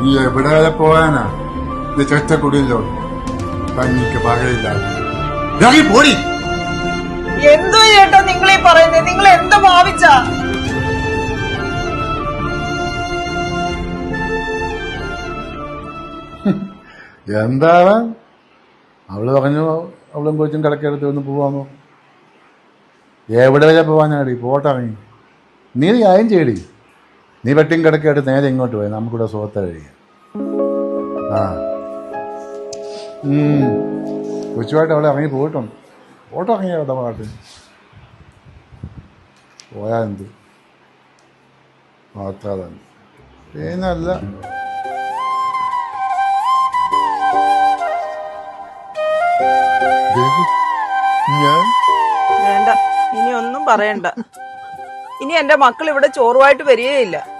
നീ എവിടെ വരെ പോവാനാ ഇത് ചെറ്റക്കുടിയില്ലോ തനിക്ക് പകയില്ല. ഇറങ്ങി പോടി. എന്തോ ചേട്ടാ നിങ്ങൾ ഈ പറയുന്നത് നിങ്ങൾ എന്ത് ഭാവിച്ചാ? എന്താണ് അവൾ പറഞ്ഞു അവളും കൊച്ചും കിടക്കെടുത്ത് ഒന്ന് പോവാമോ? എവിടെ വരെ പോവാനാടി? പോട്ടിറങ്ങി നീ ആയും ചെയ്യടി. നീ വെട്ടിയും കിടക്കായിട്ട് നേരെ ഇങ്ങോട്ട് പോയി. നമുക്കിവിടെ സുഹൃത്ത കഴിയാം. ആ. കൊച്ചുമായിട്ട് അവിടെ ഇറങ്ങി പോയിട്ടുണ്ട്. ഓട്ടോ ഇറങ്ങിയ അവിടെ പാട്ട് പോയാ എന്ത്? മാത്രം തന്നെ ഞാൻ? വേണ്ട. ഇനി ഒന്നും പറയണ്ട. ഇനി എന്റെ മക്കൾ ഇവിടെ ചോറുമായിട്ട് വരികയില്ല.